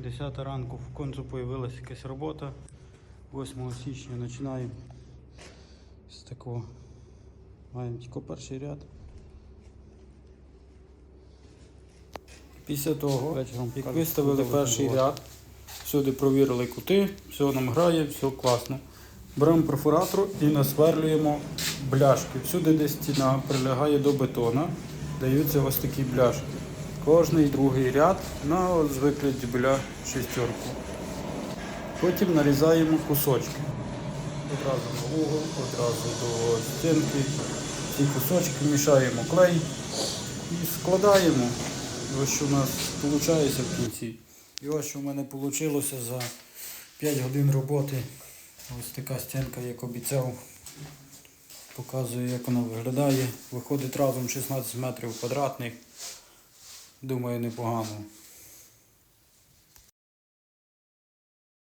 10 ранку в концу появилася якась робота. 8 січня починаємо з такого. Маємо тільки перший ряд. Після того, як виставили перший ряд, всюди провірили кути, все нам грає, все класно. Беремо перфоратор і насверлюємо бляшки. Всюди, де стіна прилягає до бетона, даються ось такі бляшки. Кожний другий ряд на от звикли біля шестерку. Потім нарізаємо кусочки. Одразу на угол, одразу до стінки. Ці кусочки мішаємо клей і складаємо. Ось що у нас виходить в кінці. І ось що в мене вийшло за 5 годин роботи. Ось така стінка, як обіцяв. Показую, як вона виглядає. Виходить разом 16 метрів квадратних. Думаю, непогано.